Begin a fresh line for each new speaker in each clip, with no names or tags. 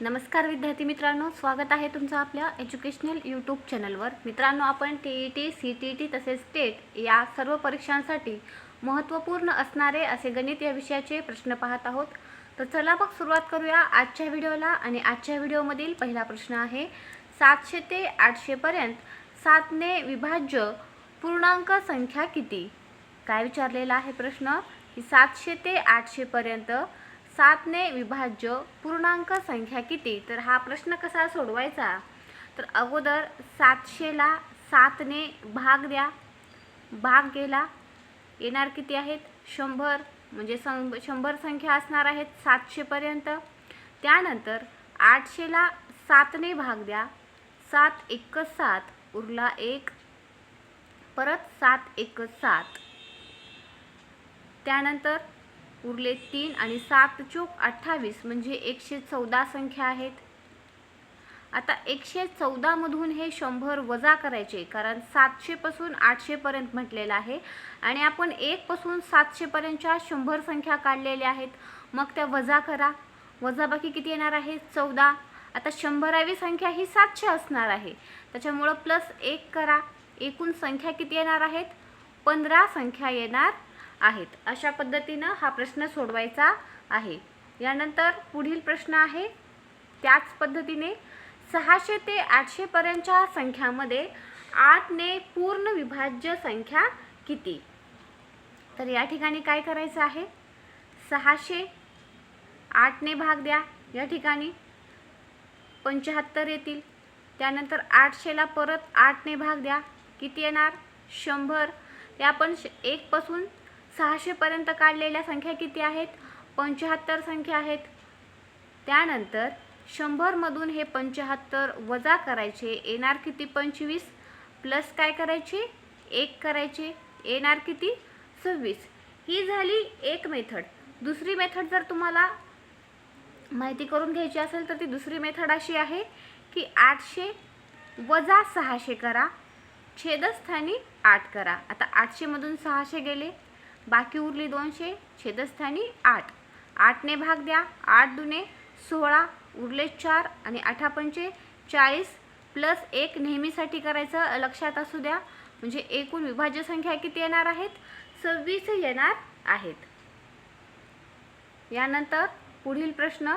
नमस्कार विद्यार्थी मित्रांनो स्वागत आहे तुमचं आपल्या एज्युकेशनल यूट्यूब चॅनलवर. मित्रांनो आपण T E T C T T तसेच स्टेट या सर्व परीक्षांसाठी महत्त्वपूर्ण असणारे असे गणित या विषयाचे प्रश्न पाहत आहोत. तर चला मग सुरुवात करूया आजच्या व्हिडिओला आणि आजच्या व्हिडिओमधील पहिला प्रश्न आहे सातशे ते आठशेपर्यंत सातने विभाज्य पूर्णांक संख्या किती? काय विचारलेला आहे प्रश्न? की सातशे ते आठशेपर्यंत सातने विभाज्य पूर्णांक संख्या किती? तर हा प्रश्न कसा सोडवायचा? तर अगोदर सातशेला सातने भाग द्या. भाग गेला येणार किती आहेत? शंभर. म्हणजे सं शंभर संख्या असणार आहेत सातशेपर्यंत त्यानंतर आठशेला सातने भाग द्या. सात एक सात उरला एक. परत सात एक सात. त्यानंतर उरले तीन आणि सात चोक अठ्ठावीस म्हणजे एकशे चौदा संख्या आहेत. आता एकशे चौदामधून हे शंभर वजा करायचे कारण सातशेपासून आठशेपर्यंत म्हटलेलं आहे. आणि आपण एकपासून सातशेपर्यंतच्या शंभर संख्या काढलेल्या आहेत. मग त्या वजा करा. वजाबाकी किती येणार आहे? चौदा. आता शंभरावी संख्या ही सातशे असणार आहे. त्याच्यामुळं प्लस एक करा. एकूण संख्या किती येणार आहेत? पंधरा संख्या येणार आहेत. अशा पद्धतीनं हा प्रश्न सोडवायचा आहे. यानंतर पुढील प्रश्न आहे. त्याच पद्धतीने सहाशे ते आठशेपर्यंतच्या संख्यामध्ये आठने पूर्ण विभाज्य संख्या किती? तर या ठिकाणी काय करायचं आहे? सहाशे आठने भाग द्या. या ठिकाणी पंच्याहत्तर येतील. त्यानंतर आठशेला परत आठने भाग द्या. किती येणार? शंभर. ते आपण श एकपासून सहाशेपर्यंत काढलेल्या संख्या किती आहेत? पंच्याहत्तर संख्या आहेत. त्यानंतर शंभरमधून हे पंच्याहत्तर वजा करायचे येणार किती? पंचवीस. प्लस काय करायचे? एक करायचे येणार किती? सव्वीस. ही झाली एक मेथड. दुसरी मेथड जर तुम्हाला माहिती करून घ्यायची असेल तर ती दुसरी मेथड अशी आहे की आठशे वजा सहाशे करा छेदस्थानी आठ करा. आता आठशेमधून सहाशे गेले. बाकी उरली दोनशे छेदस्थानी आठ. आठने भाग द्या आठ दुने सोळा उरले चार आणि आठा पंचे चाळीस प्लस एक नेहमीसाठी करायचं लक्षात असू द्या. म्हणजे एकूण विभाज्य संख्या किती येणार आहेत? सव्वीस येणार आहेत. यानंतर पुढील प्रश्न.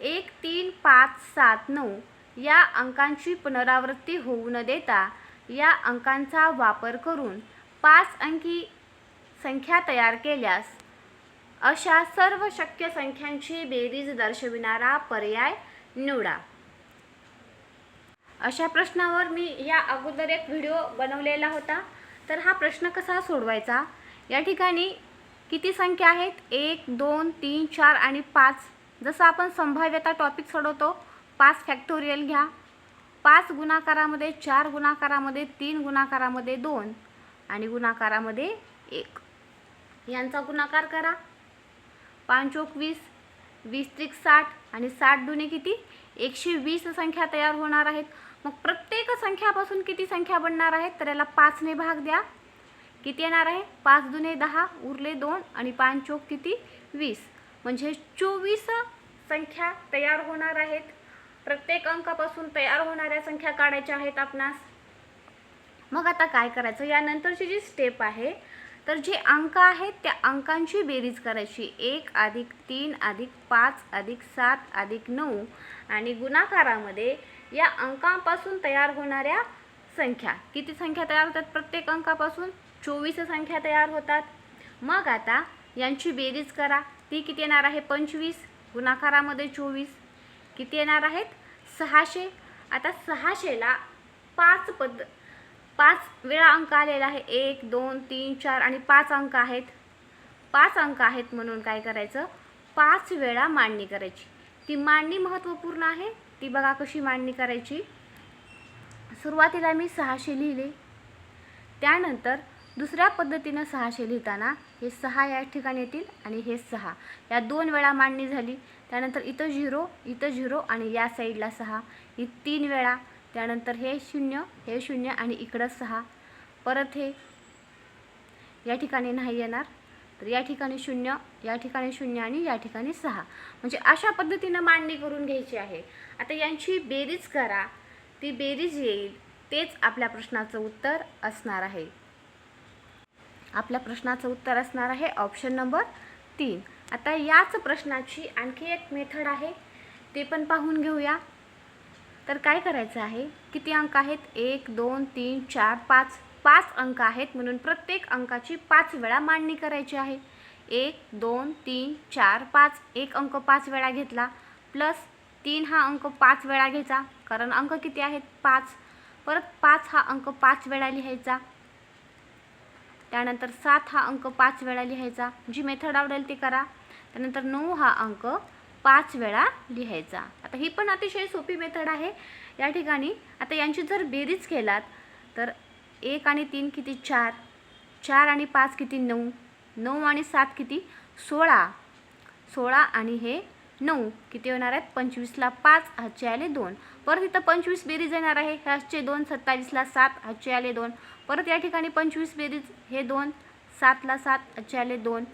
एक तीन पाच सात नऊ या अंकांची पुनरावृत्ती होऊ न देता या अंकांचा वापर करून पाच अंकी संख्या तयार केल्यास अशा सर्व शक्य संख्यांची बेरीज दर्शविणारा पर्याय निवडा. अशा प्रश्नावर मी या अगोदर एक व्हिडिओ बनवलेला होता. तर हा प्रश्न कसा सोडवायचा? या ठिकाणी किती संख्या आहेत? एक दोन तीन चार आणि पाच. जसं आपण संभाव्यता टॉपिक सोडवतो पाच फॅक्टोरियल घ्या. पाच गुणाकारामध्ये चार गुणाकारामध्ये तीन गुणाकारामध्ये दोन आणि गुणाकारामध्ये एक. यांचा गुणाकार करा. पाचोक वीस वीस त्रिक साठ आणि साठ दुने किती? एकशे वीस संख्या तयार होणार आहेत. मग प्रत्येक संख्यापासून किती संख्या बनणार आहेत? तर याला पाचने भाग द्या. किती येणार आहे? पाच दुने दहा उरले दोन आणि पाच चोक किती? वीस. म्हणजे चोवीस संख्या तयार होणार आहेत. प्रत्येक अंकापासून तयार होणाऱ्या संख्या काढायच्या आहेत आपणास. मग आता काय करायचं? यानंतरची जी स्टेप आहे तर जे अंक आहेत त्या अंकांची बेरीज करायची. एक अधिक तीन अधिक पाच अधिक सात अधिक नऊ आणि गुणाकारामध्ये या अंकांपासून तयार होणाऱ्या संख्या. किती संख्या तयार होतात? प्रत्येक अंकापासून चोवीस संख्या तयार होतात. मग आता यांची बेरीज करा. ती किती येणार आहे? पंचवीस. गुणाकारामध्ये चोवीस. किती येणार आहेत? सहाशे. आता सहाशेला पाच पद पाच वेळा अंक आलेला आहे. एक दोन तीन चार आणि पाच अंक आहेत. पाच अंक आहेत म्हणून काय करायचं? पाच वेळा मांडणी करायची. ती मांडणी महत्त्वपूर्ण आहे. ती बघा कशी मांडणी करायची. सुरुवातीला मी सहाशे लिहिले. त्यानंतर दुसऱ्या पद्धतीनं सहाशे लिहिताना हे सहा या ठिकाणी येतील आणि हे सहा. या दोन वेळा मांडणी झाली. त्यानंतर इथं झिरो इथं झिरो आणि या साईडला सहा. ही तीन वेळा. त्यानंतर हे शून्य हे शून्य आणि इकडं सहा. परत हे या ठिकाणी नाही येणार. तर या ठिकाणी शून्य या ठिकाणी शून्य आणि या ठिकाणी सहा. म्हणजे अशा पद्धतीनं मांडणी करून घ्यायची आहे. आता यांची बेरीज करा. ती बेरीज येईल. तेच आपल्या प्रश्नाचं उत्तर असणार आहे. आपल्या प्रश्नाचं उत्तर असणार आहे. ऑप्शन नंबर तीन. आता याच प्रश्नाची आणखी एक मेथड आहे. ते पण पाहून घेऊया. तर काय करायचं आहे? किती अंक आहेत? एक दोन तीन चार पाच. पाच अंक आहेत म्हणून प्रत्येक अंकाची पाच वेळा मांडणी करायची आहे. एक दोन तीन चार पाच. एक अंक पाच वेळा घेतला. प्लस तीन हा अंक पाच वेळा घ्यायचा. कारण अंक किती आहेत? पाच. परत पाच हा अंक पाच वेळा लिहायचा. त्यानंतर सात हा अंक पाच वेळा लिहायचा. जी मेथड आवडेल ती करा. त्यानंतर नऊ हा अंक पाच वेळा लिहायचा. आता ही पण अतिशय सोपी मेथड आहे. या ठिकाणी आता यांची जर बेरीज केलात तर एक आणि तीन किती चार? चार आणि पाच किती नऊ? नऊ आणि सात किती सोळा? सोळा आणि हे नऊ. किती होणार आहेत? पंचवीसला पाच हातचे आले दोन. परत इथं पंचवीस बेरीज येणार आहे. ह्याचे दोन सत्तावीसला सात हातचे आले दोन. परत या ठिकाणी पंचवीस बेरीज हे दोन सातला सात हातचे आले दोन.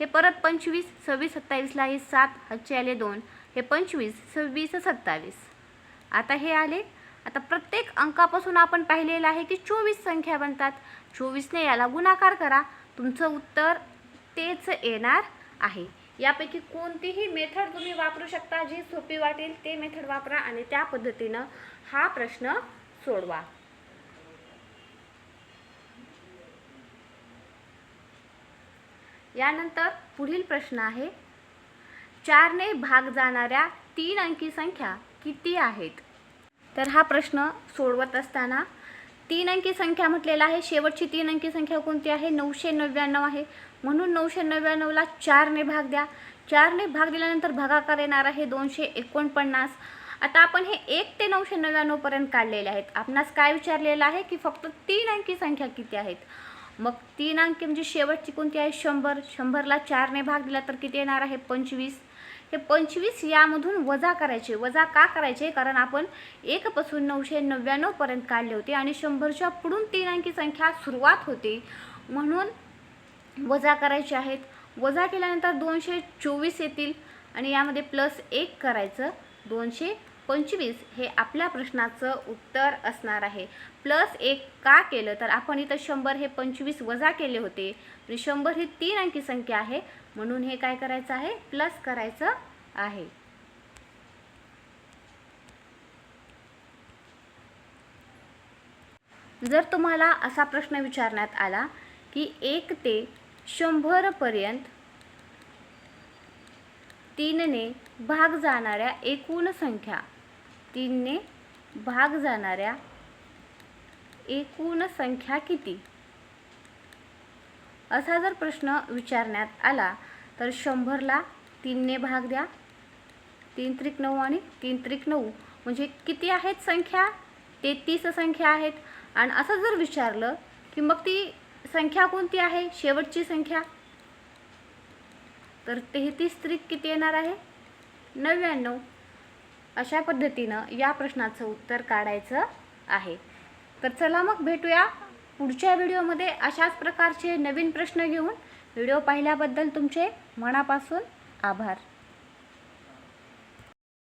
हे परत पंचवीस सव्वीस सत्तावीसला हे सात हातचे आले दोन. हे पंचवीस सव्वीस सत्तावीस. आता हे आले. आता प्रत्येक अंकापासून आपण पाहिलेलं आहे की चोवीस संख्या बनतात. चोवीसने याला गुणाकार करा. तुमचं उत्तर तेच येणार आहे. यापैकी कोणतीही मेथड तुम्ही वापरू शकता जी सोपी वाटेल ते मेथड वापरा आणि त्या पद्धतीनं हा प्रश्न सोडवा. यानंतर पुढील प्रश्न आहे चारने भाग जाणाऱ्या तीन अंकी संख्या किती आहेत? तर हा प्रश्न सोडवत असताना तीन अंकी संख्या म्हटलेला आहे. शेवटची तीन अंकी संख्या कोणती आहे? नऊशे नव्याण्णव आहे. म्हणून नऊशे नव्याण्णवला चारने भाग द्या. चारने भाग दिल्यानंतर भागाकार येणार आहे दोनशे एकोणपन्नास. आता आपण हे एक ते नऊशे नव्याण्णवपर्यंत काढलेले आहेत. आपणास काय विचारलेलं आहे की फक्त तीन अंकी संख्या किती आहेत? मग तीन अंकी म्हणजे शेवटची कोणती आहे? शंभर. शंभरला चारने भाग दिला तर किती येणार आहे? पंचवीस. हे पंचवीस यामधून वजा करायचे. वजा का करायचे? कारण आपण एकपासून नऊशे नव्याण्णवपर्यंत काढले होते आणि शंभरच्या पुढून तीन अंकी संख्या सुरुवात होते. म्हणून वजा करायचे आहेत. वजा केल्यानंतर दोनशे चोवीस येतील आणि यामध्ये प्लस एक करायचं. दोनशे पंचवीस हे आपल्या प्रश्नाचं उत्तर असणार आहे. प्लस एक का केलं? तर आपण इथं शंभर हे पंचवीस वजा केले होते. आणि शंभर ही तीन अंकी संख्या आहे. म्हणून हे काय करायचं आहे? प्लस करायचं आहे. जर तुम्हाला असा प्रश्न विचारण्यात आला की एक ते शंभरपर्यंत तीनने भाग जाणाऱ्या एकूण संख्या तीनने भाग जाणाऱ्या एकूण संख्या किती? असा जर प्रश्न विचारण्यात आला तर शंभरला तीनने भाग द्या. तीन त्रिक नऊ आणि तीन त्रिक नऊ म्हणजे किती आहेत संख्या? तेहतीस संख्या आहेत. आणि असं जर विचारलं की मग ती संख्या कोणती आहे? शेवटची संख्या. तर तेहतीस त्रिक किती येणार आहे? नव्याण्णव. अशा पद्धतीनं या प्रश्नाचं उत्तर काढायचं आहे. तर चला मग भेटूया पुढच्या व्हिडिओमध्ये अशाच प्रकारचे नवीन प्रश्न घेऊन व्हिडिओ पाहिल्याबद्दल तुमचे मनापासून आभार.